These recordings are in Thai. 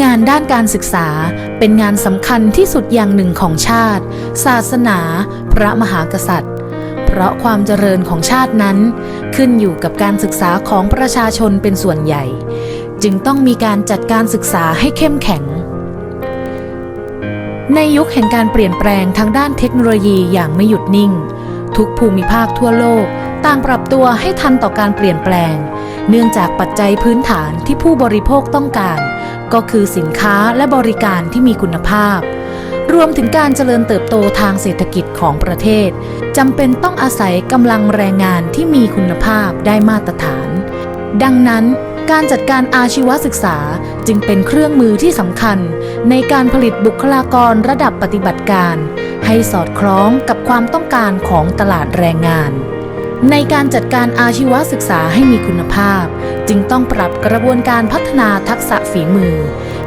งานด้านการศึกษาเป็นงานสำคัญที่สุดอย่างหนึ่งของชาติ ศาสนา พระมหากษัตริย์ เพราะความเจริญของชาตินั้น ขึ้นอยู่กับการศึกษาของประชาชนเป็นส่วนใหญ่ จึงต้องมีการจัดการศึกษาให้เข้มแข็ง ในยุคแห่งการเปลี่ยนแปลงทางด้านเทคโนโลยีอย่างไม่หยุดนิ่ง ทุกภูมิภาคทั่วโลก ต่างปรับตัวให้ทันต่อการเปลี่ยนแปลง เนื่องจากปัจจัยพื้นฐานที่ผู้บริโภคต้องการ ก็คือสินค้าและบริการที่มีคุณภาพ รวมถึงการเจริญเติบโตทางเศรษฐกิจของประเทศจำเป็นต้องอาศัยกำลังแรงงานที่มีคุณภาพได้มาตรฐาน ดังนั้นการจัดการอาชีวศึกษาจึงเป็นเครื่องมือที่สำคัญ ในการผลิตบุคลากรระดับปฏิบัติการ ให้สอดคล้องกับความต้องการของตลาดแรงงาน ในการจัดการอาชีวศึกษาให้มีคุณภาพ จึงต้องปรับกระบวนการพัฒนาทักษะฝีมือ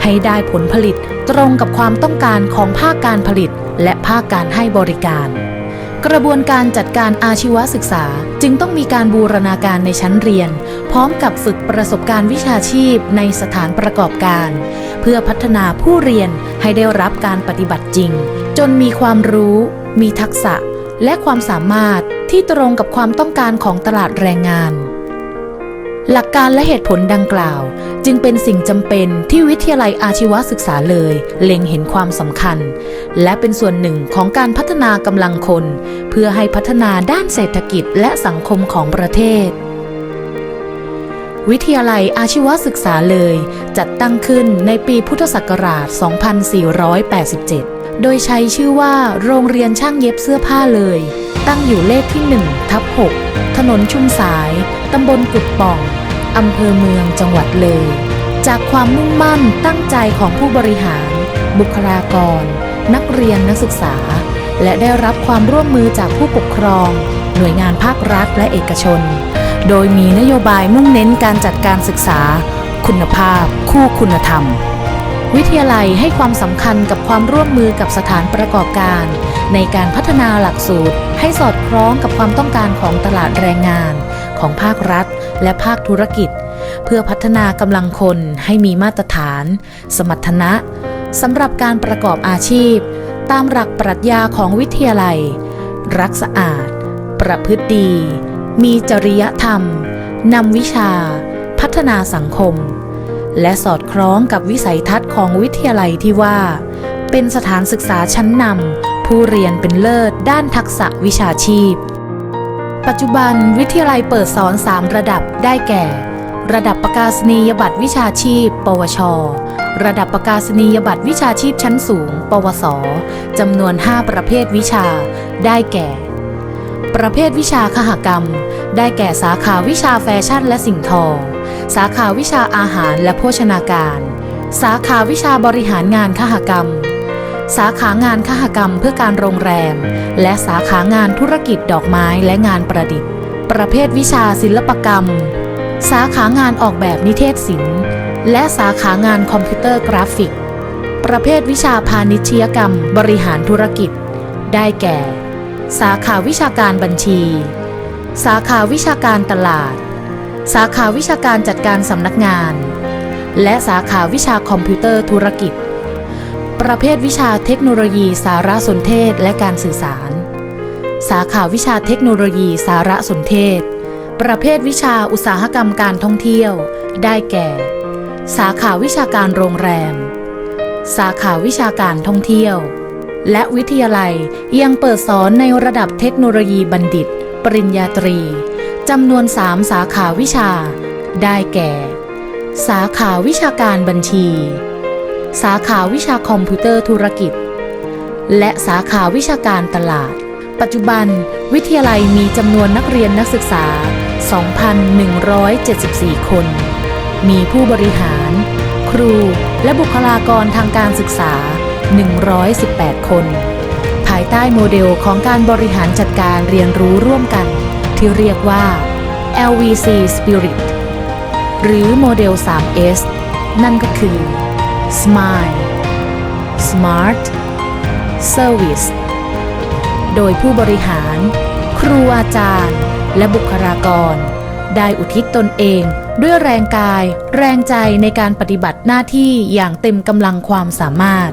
ให้ได้ผลผลิตตรงกับความต้องการของภาคการผลิต และภาคการให้บริการ กระบวนการจัดการอาชีวศึกษาจึงต้องมีการบูรณาการในชั้นเรียน พร้อมกับฝึกประสบการณ์วิชาชีพในสถานประกอบการ เพื่อพัฒนาผู้เรียนให้ได้รับการปฏิบัติจริง จนมีความรู้ มีทักษะ และความสามารถที่ตรงกับความต้องการของตลาดแรงงาน หลักการและเหตุผลดังกล่าว จึงเป็นสิ่งจำเป็นที่วิทยาลัยอาชีวศึกษาเลย เล็งเห็นความสำคัญ และเป็นส่วนหนึ่งของการพัฒนากำลังคน เพื่อให้พัฒนาด้านเศรษฐกิจและสังคมของประเทศวิทยาลัยอาชีวศึกษาเลย จัดตั้งขึ้นในปีพุทธศักราช 2487 โดยใช้ชื่อว่าโรงเรียนช่างเย็บเสื้อผ้าเลย ตั้งอยู่เลขที่1ทับ6ถนนชุมสาย ตำบลกุดป่อง อำเภอเมืองจังหวัดเลย จากความมุ่งมั่นตั้งใจของผู้บริหาร บุคลากร นักเรียนนักศึกษา และได้รับความร่วมมือจากผู้ปกครอง หน่วยงานภาครัฐและเอกชน โดยมีนโยบายมุ่งเน้นการจัดการศึกษา คุณภาพ คู่คุณธรรม วิทยาลัยให้ความสำคัญกับความร่วมมือกับสถานประกอบการ ในการพัฒนาหลักสูตร ให้สอดคล้องกับความต้องการของตลาดแรงงาน ของภาครัฐ และภาคธุรกิจ เพื่อพัฒนากำลังคนให้มีมาตรฐาน สมรรถนะสำหรับการประกอบอาชีพ ตามหลักปรัชญาของวิทยาลัย รักสะอาด ประพฤติดี มีจริยธรรมนำวิชา พัฒนาสังคม และสอดคล้องกับวิสัยทัศน์ของวิทยาลัยที่ว่า เป็นสถานศึกษาชั้นนำผู้เรียนเป็นเลิศด้านทักษะวิชาชีพ ปัจจุบันวิทยาลัยเปิดสอน 3 ระดับได้แก่ ระดับประกาศนียบัตรวิชาชีพ ปวช ระดับประกาศนียบัตรวิชาชีพชั้นสูง ปวสจำนวน 5 ประเภทวิชา ได้แก่ ประเภทวิชาคหกรรม ได้แก่สาขาวิชาแฟชั่นและสิ่งทอ สาขาวิชาอาหารและโภชนาการ สาขาวิชาบริหารงานคหกรรม สาขางานคหกรรมเพื่อการโรงแรม และสาขางานธุรกิจดอกไม้และงานประดิษฐ์ ประเภทวิชาศิลปกรรม สาขางานออกแบบนิเทศศิลป์ และสาขางานคอมพิวเตอร์กราฟิก ประเภทวิชาพาณิชยกรรม บริหารธุรกิจ ได้แก่ สาขาวิชาการบัญชี สาขาวิชาการตลาด สาขาวิชาการจัดการสำนักงาน และสาขาวิชาคอมพิวเตอร์ธุรกิจ ประเภทวิชาเทคโนโลยีสารสนเทศและการสื่อสาร สาขาวิชาเทคโนโลยีสารสนเทศ ประเภทวิชาอุตสาหกรรมการท่องเที่ยว ได้แก่ สาขาวิชาการโรงแรม สาขาวิชาการท่องเที่ยว และวิทยาลัยยังเปิดสอนในระดับเทคโนโลยีบัณฑิต ปริญญาตรีจำนวน 3 สาขาวิชา ได้แก่ สาขาวิชาการบัญชี สาขาวิชาคอมพิวเตอร์ธุรกิจ และสาขาวิชาการตลาด ปัจจุบัน วิทยาลัยมีจำนวนนักเรียนนักศึกษา 2,174 คน มีผู้บริหาร ครูและบุคลากรทางการศึกษา 118 คน ภายใต้โมเดลของการบริหารจัดการเรียนรู้ร่วมกัน ที่เรียกว่า LVC Spirit หรือโมเดล 3S นั่นก็คือ Smile Smart Service โดยผู้บริหาร ครูอาจารย์ และบุคลากร ได้อุทิศตนเองด้วยแรงกาย แรงใจในการปฏิบัติหน้าที่อย่างเต็มกำลังความสามารถ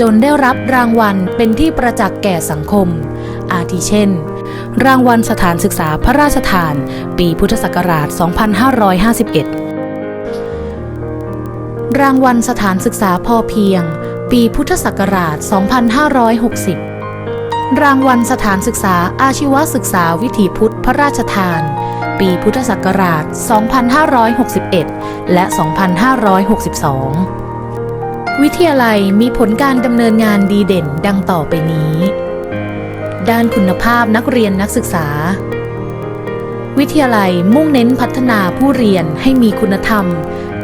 จนได้รับรางวัลเป็นที่ประจักษ์แก่สังคม อาทิเช่น รางวัลสถานศึกษาพระราชทาน ปีพุทธศักราช 2551 รางวัลสถานศึกษาพอเพียง ปีพุทธศักราช 2560 รางวัลสถานศึกษาอาชีวศึกษาวิถีพุทธพระราชทาน ปีพุทธศักราช 2561 และ 2562 วิทยาลัยมีผลการดำเนินงานดีเด่นดังต่อไปนี้ ด้านคุณภาพนักเรียนนักศึกษา วิทยาลัยมุ่งเน้นพัฒนาผู้เรียนให้มีคุณธรรม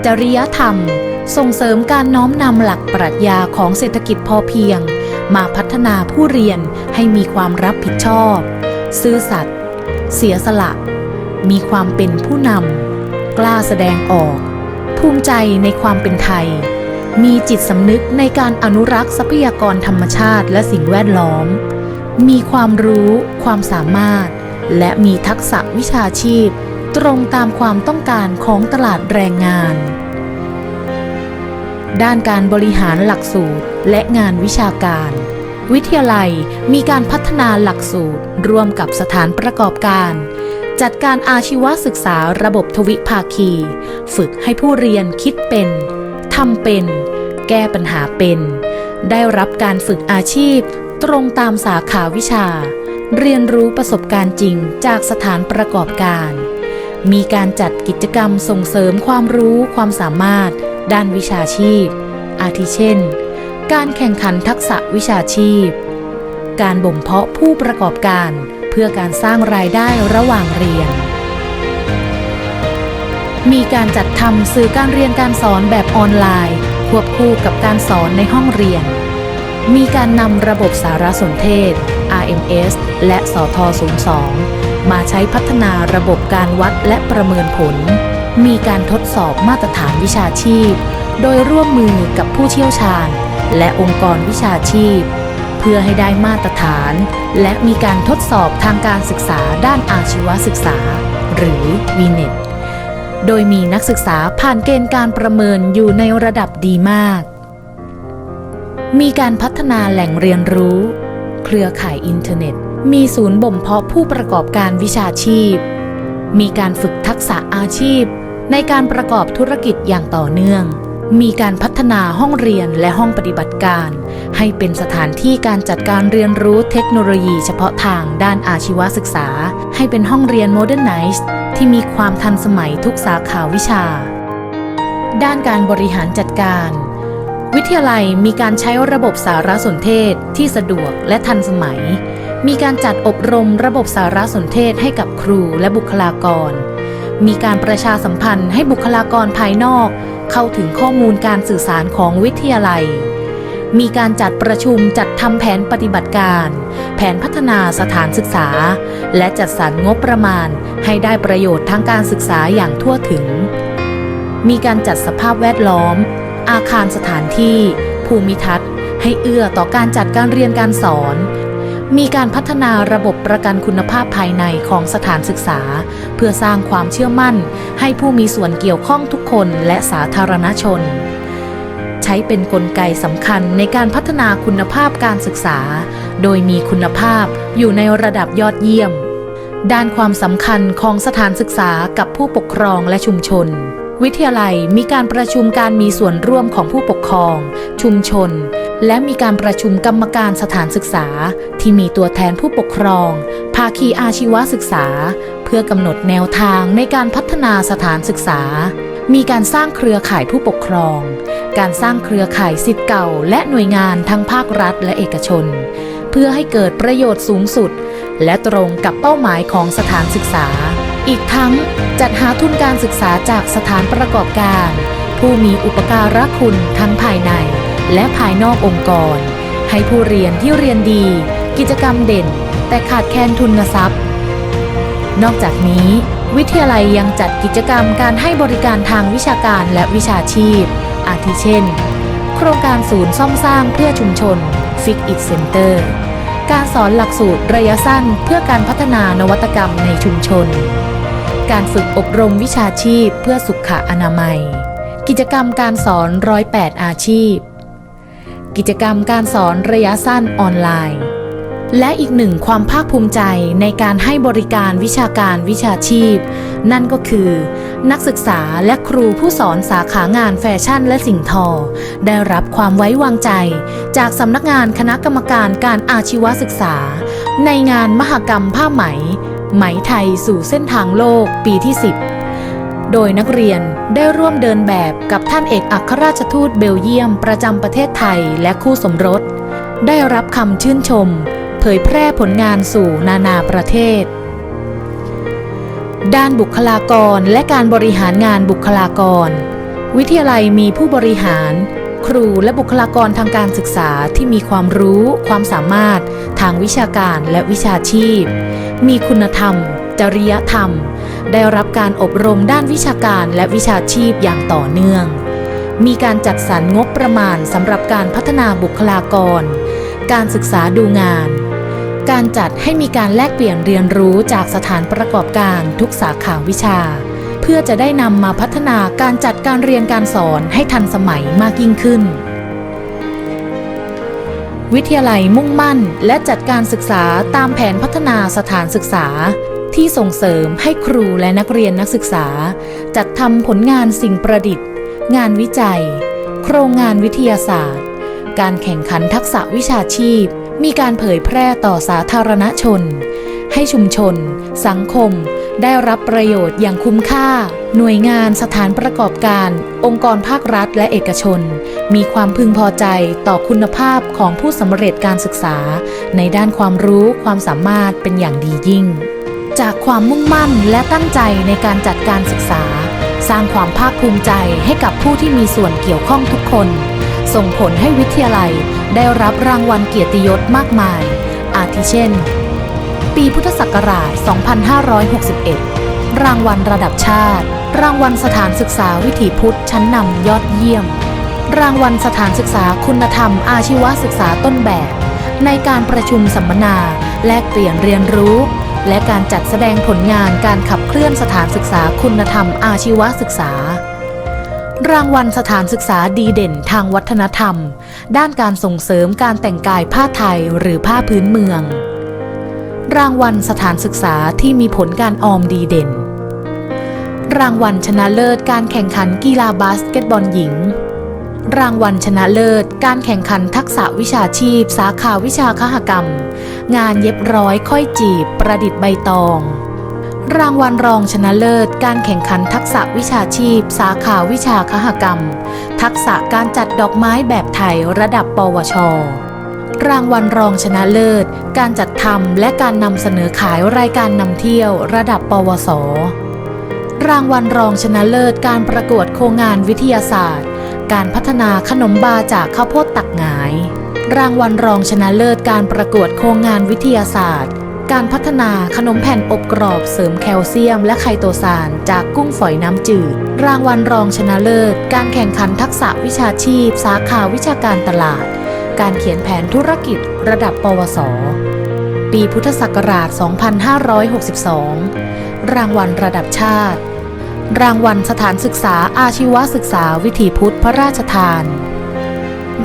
จริยธรรม ส่งเสริมการน้อมนำหลักปรัชญาของเศรษฐกิจพอเพียง มาพัฒนาผู้เรียนให้มีความรับผิดชอบ ซื่อสัตย์เสียสละ มีความเป็นผู้นำกล้าแสดงออก ภูมิใจในความเป็นไทย มีจิตสำนึกในการอนุรักษ์ทรัพยากรธรรมชาติและสิ่งแวดล้อม มีความรู้ ความสามารถ และมีทักษะวิชาชีพ ตรงตามความต้องการของตลาดแรงงาน ด้านการบริหารหลักสูตรและงานวิชาการ วิทยาลัยมีการพัฒนาหลักสูตรร่วมกับสถานประกอบการจัดการอาชีวศึกษาระบบทวิภาคี ฝึกให้ผู้เรียนคิดเป็น ทำเป็น แก้ปัญหาเป็น ได้รับการฝึกอาชีพ ตรงตามสาขาวิชา เรียนรู้ประสบการณ์จริงจากสถานประกอบการ มีการจัดกิจกรรมส่งเสริมความรู้ความสามารถ ด้านวิชาชีพ อาทิเช่น การแข่งขันทักษะวิชาชีพ การบ่มเพาะผู้ประกอบการเพื่อการสร้างรายได้ระหว่างเรียน มีการจัดทำสื่อการเรียนการสอนแบบออนไลน์ ควบคู่กับการสอนในห้องเรียน มีการนำระบบสารสนเทศ RMS และสท02 มาใช้พัฒนาระบบการวัดและประเมินผล มีการทดสอบมาตรฐานวิชาชีพ โดยร่วมมือกับผู้เชี่ยวชาญ และองค์กรวิชาชีพ เพื่อให้ได้มาตรฐาน และมีการทดสอบทางการศึกษาด้านอาชีวศึกษา หรือ VNET โดยมีนักศึกษาผ่านเกณฑ์การประเมินอยู่ในระดับดีมาก มีการพัฒนาแหล่งเรียนรู้ เครือข่ายอินเทอร์เน็ต มีศูนย์บ่มเพาะผู้ประกอบการวิชาชีพ มีการฝึกทักษะอาชีพ ในการประกอบธุรกิจอย่างต่อเนื่อง มีการพัฒนาห้องเรียนและห้องปฏิบัติการ ให้เป็นสถานที่การจัดการเรียนรู้เทคโนโลยีเฉพาะทางด้านอาชีวศึกษา ให้เป็นห้องเรียน Modernized ที่มีความทันสมัยทุกสาขาวิชา ด้านการบริหารจัดการ วิทยาลัยมีการใช้ระบบสารสนเทศที่สะดวกและทันสมัย มีการจัดอบรมระบบสารสนเทศให้กับครูและบุคลากร มีการประชาสัมพันธ์ให้บุคลากรภายนอก เข้าถึงข้อมูลการสื่อสารของวิทยาลัย มีการจัดประชุมจัดทำแผนปฏิบัติการ แผนพัฒนาสถานศึกษา และจัดสรรงบประมาณให้ได้ประโยชน์ทางการศึกษาอย่างทั่วถึง มีการจัดสภาพแวดล้อม อาคารสถานที่ ภูมิทัศน์ ให้เอื้อต่อการจัดการเรียนการสอน มีการพัฒนาระบบประกันคุณภาพภายในของสถานศึกษา เพื่อสร้างความเชื่อมั่น ให้ผู้มีส่วนเกี่ยวข้องทุกคนและสาธารณชน ช้เป็นนกลไกสำคัญในการพัฒนาคุณภาพการศึกษา โดยมีคุณภาพอยู่ในระดับยอดเยี่ยม ด้านความสำคัญของสถานศึกษากับผู้ปกครองและชุมชน วิทยาลัยมีการประชุมการมีส่วนร่วมของผู้ปกครอง ชุมชน และมีการประชุมกรรมการสถานศึกษา ที่มีตัวแทนผู้ปกครอง ภาคีอาชีวศึกษา เพื่อกำหนดแนวทางในการพัฒนาสถานศึกษา มีการสร้างเครือข่ายผู้ปกครอง การสร้างเครือข่ายสิทธิ์เก่า และหน่วยงานทั้งภาครัฐและเอกชน เพื่อให้เกิดประโยชน์สูงสุด และตรงกับเป้าหมายของสถานศึกษา อีกทั้งจัดหาทุนการศึกษาจากสถานประกอบการ ผู้มีอุปการะคุณทั้งภายใน และภายนอกองค์กร ให้ผู้เรียนที่เรียนดี กิจกรรมเด่น แต่ขาดแคลนทุนทรัพย์ นอกจากนี้ วิทยาลัยยังจัดกิจกรรมการให้บริการทางวิชาการและวิชาชีพ อาทิเช่น โครงการศูนย์ซ่อมสร้างเพื่อชุมชน Fix It Center การสอนหลักสูตรระยะสั้นเพื่อการพัฒนานวัตกรรมในชุมชน การฝึกอบรมวิชาชีพเพื่อสุขอนามัย กิจกรรมการสอนร้อยแปดอาชีพ กิจกรรมการสอนระยะสั้นออนไลน์ และอีกหนึ่งความภาคภูมิใจในการให้บริการวิชาการวิชาชีพ นั่นก็คือ นักศึกษาและครูผู้สอนสาขางานแฟชั่นและสิ่งทอ ได้รับความไว้วางใจ จากสำนักงานคณะกรรมการการอาชีวศึกษา ในงานมหกรรมผ้าไหม ไหมไทยสู่เส้นทางโลกปีที่ 10 โดยนักเรียนได้ร่วมเดินแบบกับท่านเอกอัครราชทูตเบลเยียมประจำประเทศไทยและคู่สมรส ได้รับคำชื่นชม เผยแพร่ผลงานสู่นานาประเทศ ด้านบุคลากรและการบริหารงานบุคลากร วิทยาลัยมีผู้บริหาร ครูและบุคลากรทางการศึกษาที่มีความรู้ ความสามารถ ทางวิชาการและวิชาชีพ มีคุณธรรม จริยธรรม ได้รับการอบรมด้านวิชาการและวิชาชีพอย่างต่อเนื่อง มีการจัดสรรงบประมาณสำหรับการพัฒนาบุคลากรการศึกษาดูงาน การจัดให้มีการแลกเปลี่ยนเรียนรู้จากสถานประกอบการทุกสาขาวิชา เพื่อจะได้นำมาพัฒนาการจัดการเรียนการสอนให้ทันสมัยมากยิ่งขึ้น วิทยาลัยมุ่งมั่นและจัดการศึกษาตามแผนพัฒนาสถานศึกษา ที่ส่งเสริมให้ครูและนักเรียนนักศึกษา จัดทำผลงานสิ่งประดิษฐ์ งานวิจัย โครงงานวิทยาศาสตร์ การแข่งขันทักษะวิชาชีพ มีการเผยแพร่ต่อสาธารณชน ให้ชุมชน สังคม ได้รับประโยชน์อย่างคุ้มค่า หน่วยงานสถานประกอบการ องค์กรภาครัฐและเอกชน มีความพึงพอใจต่อคุณภาพของผู้สำเร็จการศึกษา ในด้านความรู้ความสามารถเป็นอย่างดียิ่ง จากความมุ่งมั่นและตั้งใจในการจัดการศึกษา สร้างความภาคภูมิใจให้กับผู้ที่มีส่วนเกี่ยวข้องทุกคน ส่งผลให้วิทยาลัยได้รับรางวัลเกียรติยศมากมาย อาทิเช่น ปีพุทธศักราช 2561 รางวัลระดับชาติ รางวัลสถานศึกษาวิถีพุทธชั้นนำยอดเยี่ยม รางวัลสถานศึกษาคุณธรรม อาชีวศึกษาต้นแบบ ในการประชุมสัมมนาแลกเปลี่ยนเรียนรู้ และการจัดแสดงผลงานการขับเคลื่อนสถานศึกษาคุณธรรมอาชีวศึกษา รางวัลสถานศึกษาดีเด่นทางวัฒนธรรม ด้านการส่งเสริมการแต่งกายผ้าไทยหรือผ้าพื้นเมือง รางวัลสถานศึกษาที่มีผลการออมดีเด่น รางวัลชนะเลิศการแข่งขันกีฬาบาสเกตบอลหญิง รางวัลชนะเลิศการแข่งขันทักษะวิชาชีพ สาขาวิชาคหกรรม งานเย็บร้อยค่อยจีบ ประดิษฐ์ใบตอง รางวัลรองชนะเลิศ การแข่งขันทักษะวิชาชีพ สาขาวิชาคหกรรม ทักษะการจัดดอกไม้แบบไทยระดับปวช รางวัลรองชนะเลิศ การจัดทำและการนำเสนอขายรายการนำเที่ยวระดับปวส รางวัลรองชนะเลิศ การประกวดโครงงานวิทยาศาสตร์ การพัฒนาขนมบาจากข้าวโพดตักหงาย รางวัลรองชนะเลิศ การประกวดโครงงานวิทยาศาสตร์ การพัฒนาขนมแผ่นอบกรอบเสริมแคลเซียมและไคโตซานจากกุ้งฝอยน้ำจืด รางวัลรองชนะเลิศ การแข่งขันทักษะวิชาชีพ สาขาวิชาการตลาด การเขียนแผนธุรกิจระดับปวส ปีพุทธศักราช 2562 รางวัลระดับชาติ รางวัลสถานศึกษาอาชีวศึกษาวิถีพุทธพระราชทาน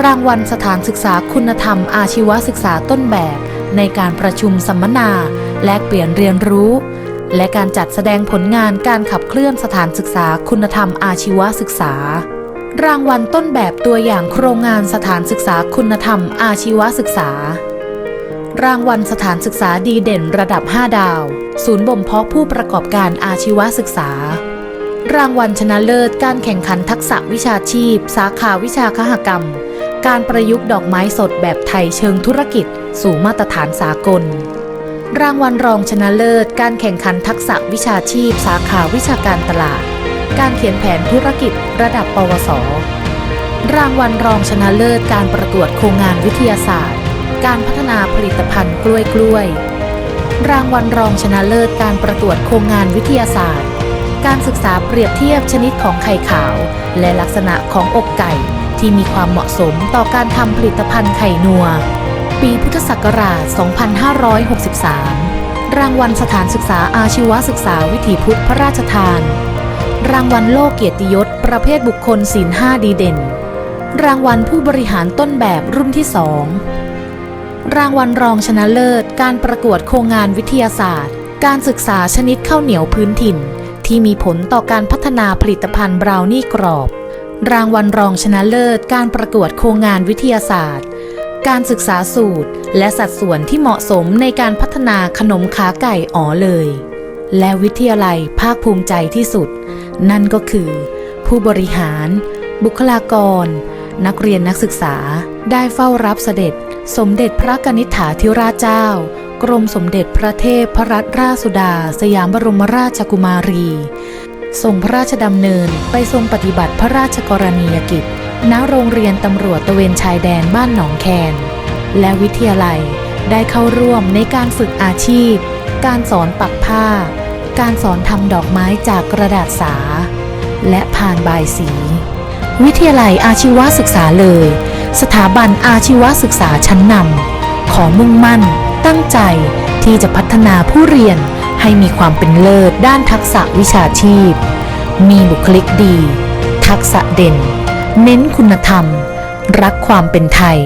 รางวัลสถานศึกษาคุณธรรมอาชีวศึกษาต้นแบบ ในการประชุมสัมมนา แลกเปลี่ยนเรียนรู้ และการจัดแสดงผลงานการขับเคลื่อนสถานศึกษาคุณธรรมอาชีวศึกษา รางวัลต้นแบบตัวอย่างโครงงานสถานศึกษาคุณธรรมอาชีวศึกษา รางวัลสถานศึกษาดีเด่นระดับ 5 ดาว ศูนย์บ่มเพาะผู้ประกอบการอาชีวศึกษารางวัลชนะเลิศการแข่งขันทักษะวิชาชีพ สาขาวิชาคหกรรม การประยุกต์ดอกไม้สดแบบไทยเชิงธุรกิจ สู่มาตรฐานสากล รางวัลรองชนะเลิศ การแข่งขันทักษะวิชาชีพ สาขาวิชาการตลาด การเขียนแผนธุรกิจระดับปวส รางวัลรองชนะเลิศ การประกวดโครงงานวิทยาศาสตร์ การพัฒนาผลิตภัณฑ์กล้วยกล้วย รางวัลรองชนะเลิศ การประกวดโครงงานวิทยาศาสตร์ การศึกษาเปรียบเทียบชนิดของไข่ขาว และลักษณะของอกไก่ที่มีความเหมาะสมต่อการทำผลิตภัณฑ์ไข่นัว ปีพุทธศักราช 2563 รางวัลสถานศึกษาอาชีวศึกษาวิถีพุทธพระราชทาน รางวัลโลกเกียรติยศ ประเภทบุคคลศีลห้าดีเด่น รางวัลผู้บริหารต้นแบบรุ่นที่สองรางวัลรองชนะเลิศ การประกวดโครงงานวิทยาศาสตร์ การศึกษาชนิดข้าวเหนียวพื้นถิ่น ที่มีผลต่อการพัฒนาผลิตภัณฑ์บราวนี่กรอบ รางวัลรองชนะเลิศ การประกวดโครงงานวิทยาศาสตร์ การศึกษาสูตร และสัดส่วนที่เหมาะสมในการพัฒนาขนมขาไก่อ๋อเลย และวิทยาลัยภาคภูมิใจที่สุด นั่นก็คือ ผู้บริหาร บุคลากร นักเรียนนักศึกษาได้เฝ้ารับเสด็จ สมเด็จพระกนิษฐาธิราชเจ้า กรมสมเด็จพระเทพพระรัตนราชสุดา สยามบรมราชกุมารีทรงพระราชดำเนินไปทรงปฏิบัติพระราชกรณียกิจ ณโรงเรียนตำรวจตะเวนชายแดนบ้านหนองแคน และวิทยาลัยได้เข้าร่วมในการฝึกอาชีพ การสอนปักผ้า การสอนทำดอกไม้จากกระดาษสา และผ่านบายสี วิทยาลัยอาชีวศึกษาเลย สถาบันอาชีวศึกษาชั้นนำขอมุ่งมั่น ตั้งใจที่จะพัฒนาผู้เรียนให้มีความเป็นเลิศด้านทักษะวิชาชีพ มีบุคลิกดี ทักษะเด่น เน้นคุณธรรม รักความเป็นไทย